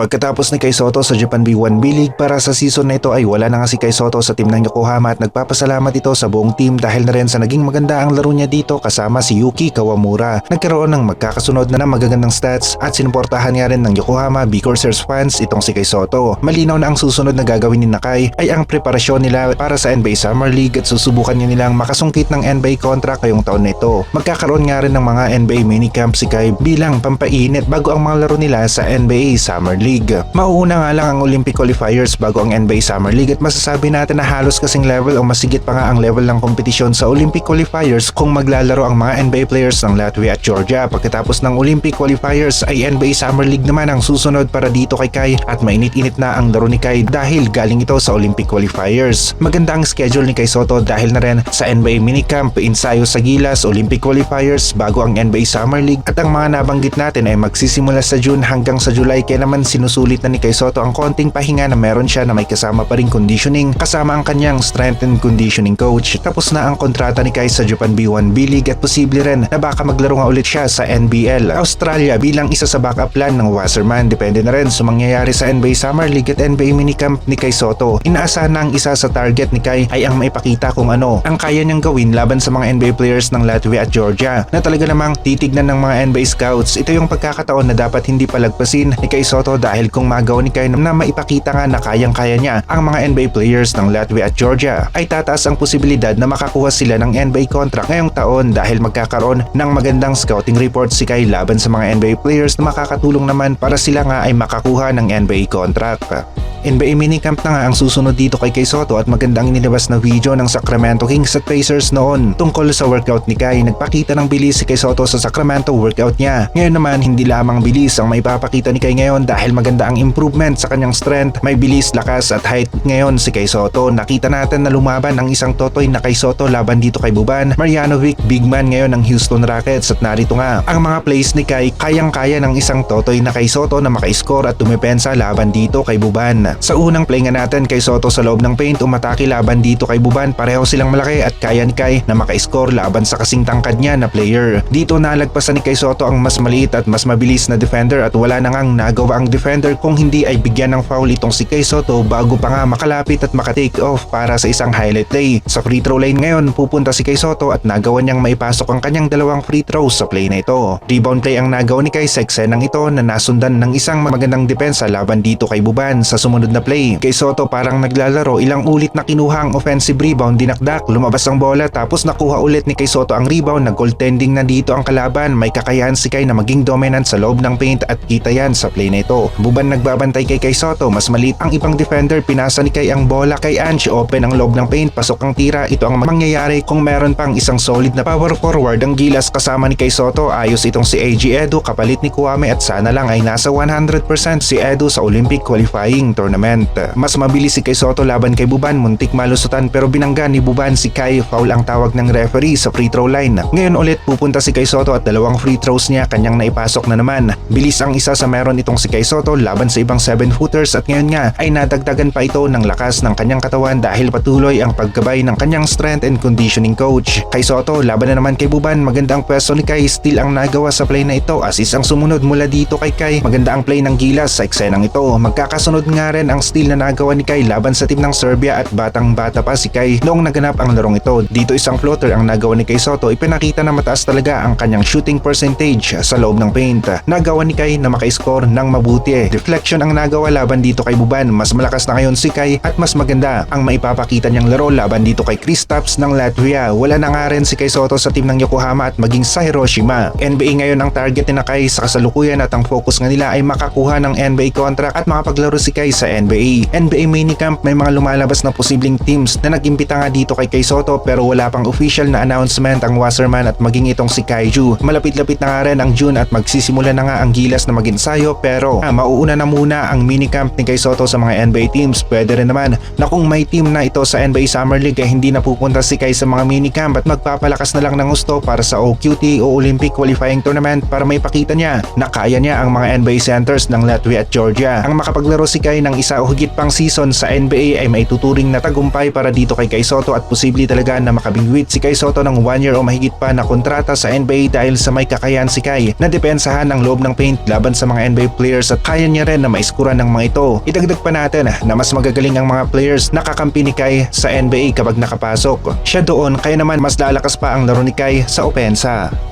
Pagkatapos ni Kai Soto sa Japan B1 B-League para sa season na ito ay wala na nga si Kai Soto sa team ng Yokohama at nagpapasalamat ito sa buong team dahil na rin sa naging maganda ang laro niya dito kasama si Yuki Kawamura. Nagkaroon ng magkakasunod na ng magagandang stats at sinuportahan nga rin ng Yokohama B Corsairs fans itong si Kai Soto. Malinaw na ang susunod na gagawin ni Nakai ay ang preparasyon nila para sa NBA Summer League at susubukan niya nilang makasungkit ng NBA contract ngayong taon na ito. Magkakaroon nga rin ng mga NBA minicamp si Kai bilang pampainit bago ang mga laro nila sa NBA Summer League. Mauuna nga lang ang Olympic qualifiers bago ang NBA Summer League at masasabi natin na halos kasing level o masigit pa nga ang level ng kompetisyon sa Olympic qualifiers kung maglalaro ang mga NBA players ng Latvia at Georgia. Pagkatapos ng Olympic qualifiers ay NBA Summer League naman ang susunod para dito kay Kai at mainit-init na ang laro ni Kai dahil galing ito sa Olympic qualifiers. Maganda ang schedule ni Kai Soto dahil na rin sa NBA minicamp, ensayo sa Gilas, Olympic qualifiers bago ang NBA Summer League at ang mga nabanggit natin ay magsisimula sa June hanggang sa July kaya naman sinusulit na ni Kai Soto ang konting pahinga na meron siya na may kasama pa rin conditioning kasama ang kanyang strength and conditioning coach. Tapos na ang kontrata ni Kai sa Japan B1 B-League at posible rin na baka maglaro nga ulit siya sa NBL. Australia bilang isa sa backup plan ng Wasserman depende na rin sa mangyayari sa NBA Summer League at NBA minicamp ni Kai Soto. Inaasahan na ang isa sa target ni Kai ay ang maipakita kung ano ang kaya niyang gawin laban sa mga NBA players ng Latvia at Georgia na talaga namang titignan ng mga NBA scouts. Ito yung pagkakataon na dapat hindi palagpasin ni Kai Soto dahil kung magawa ni Kai na maipakita nga na kayang-kaya niya ang mga NBA players ng Latvia at Georgia ay tataas ang posibilidad na makakuha sila ng NBA contract ngayong taon dahil magkakaroon ng magandang scouting report si Kai laban sa mga NBA players na makakatulong naman para sila nga ay makakuha ng NBA contract. NBA minicamp na nga ang susunod dito kay Kai Soto at magandang inilabas na video ng Sacramento Kings at Pacers noon tungkol sa workout ni Kai. Nagpakita ng bilis si Kai Soto sa Sacramento workout niya. Ngayon naman hindi lamang bilis ang maipapakita ni Kai ngayon dahil maganda ang improvement sa kanyang strength, may bilis, lakas at height ngayon si Kai Soto. Nakita natin na lumaban ang isang totoy na Kai Soto laban dito kay Buban. Marjanovic, big man ngayon ng Houston Rockets at narito nga ang mga plays ni Kai kayang-kaya ng isang totoy na Kai Soto na maka-score at dumepensa laban dito kay Buban. Sa unang play nga natin kay Soto sa loob ng paint, umatake laban dito kay Buban. Pareho silang malaki at kaya ni Kai na maka-score laban sa kasing tangkad niya na player. Dito nalagpasan ni Kai Soto ang mas maliit at mas mabilis na defender at wala na ngang nagawa ang defender kung hindi ay bigyan ng foul itong si Kai Soto bago pa nga makalapit at maka-take off para sa isang highlight play. Sa free throw line ngayon, pupunta si Kai Soto at nagawa niyang maipasok ang kanyang dalawang free throws sa play na ito. Rebound play ang nagawa ni Kai sa eksenang ito na nasundan ng isang magandang depensa laban dito kay Buban sa sumunod na play. Kay Soto parang naglalaro ilang ulit na kinuha ang offensive rebound dinakdak, lumabas ang bola tapos nakuha ulit ni Kay Soto ang rebound, nag-goaltending na dito ang kalaban. May kakayahan si Kay na maging dominant sa loob ng paint at kita yan sa play na ito. Buban nagbabantay kay Kay Soto, mas maliit ang ibang defender, pinasa ni Kay ang bola kay Ange, open ang loob ng paint, pasok ang tira. Ito ang mangyayari kung meron pang isang solid na power forward ang gilas kasama ni Kay Soto. Ayos itong si AG Edu, kapalit ni Kuwame at sana lang ay nasa 100% si Edu sa Olympic qualifying tournament. Mas mabilis si Kay Soto laban kay Buban, muntik malusutan pero binangga ni Buban si Kai, foul ang tawag ng referee sa free throw line. Ngayon ulit pupunta si Kay Soto at dalawang free throws niya kanyang naipasok na naman. Bilis ang isa sa meron itong si Kay Soto laban sa ibang 7 footers at ngayon nga ay nadagdagan pa ito ng lakas ng kanyang katawan dahil patuloy ang paggabay ng kanyang strength and conditioning coach. Kay Soto laban na naman kay Buban, maganda ang pwesto ni Kai, still ang nagawa sa play na ito. Assist ang sumunod mula dito kay Kai. Maganda ang play ng Gilas sa eksenang ito. Magkakasunod nga rin ang steal na nagawa ni Kai laban sa team ng Serbia at batang bata pa si Kai noong naganap ang larong ito. Dito isang floater ang nagawa ni Kai Soto ipinakita na mataas talaga ang kanyang shooting percentage sa loob ng paint. Nagawa ni Kai na maka-score ng mabuti. Deflection ang nagawa laban dito kay Buban. Mas malakas na ngayon si Kai at mas maganda ang maipapakita niyang laro laban dito kay Kristaps ng Latvia. Wala na nga rin si Kai Soto sa team ng Yokohama at maging sa Hiroshima. NBA ngayon ang target ni Kai sa kasalukuyan at ang focus nga nila ay makakuha ng NBA contract at makapaglaro si Kai sa NBA. NBA minicamp may mga lumalabas na posibleng teams na nagimpita nga dito kay Kai Soto pero wala pang official na announcement ang Wasserman at maging itong si Kaiju. Malapit-lapit na nga rin ang June at magsisimula na nga ang gilas na mag-ensayo pero ah, mauuna na muna ang minicamp ni Kai Soto sa mga NBA teams. Pwede rin naman na kung may team na ito sa NBA Summer League ay hindi na pupunta si Kai sa mga minicamp at magpapalakas na lang ng gusto para sa OQT o Olympic Qualifying Tournament para may pakita niya na kaya niya ang mga NBA centers ng Latvia at Georgia. Ang makapaglaro si Kai ng isa o higit pang season sa NBA ay maituturing na tagumpay para dito kay Kai Soto at posible talaga na makabingwit si Kai Soto ng 1 year o mahigit pa na kontrata sa NBA dahil sa may kakayahan si Kai na depensahan ang loob ng paint laban sa mga NBA players at kaya niya rin na maiskuran ng mga ito. Idagdag pa natin na mas magagaling ang mga players na kakampi ni Kai sa NBA kapag nakapasok. Siya doon kaya naman mas lalakas pa ang laro ni Kai sa opensa.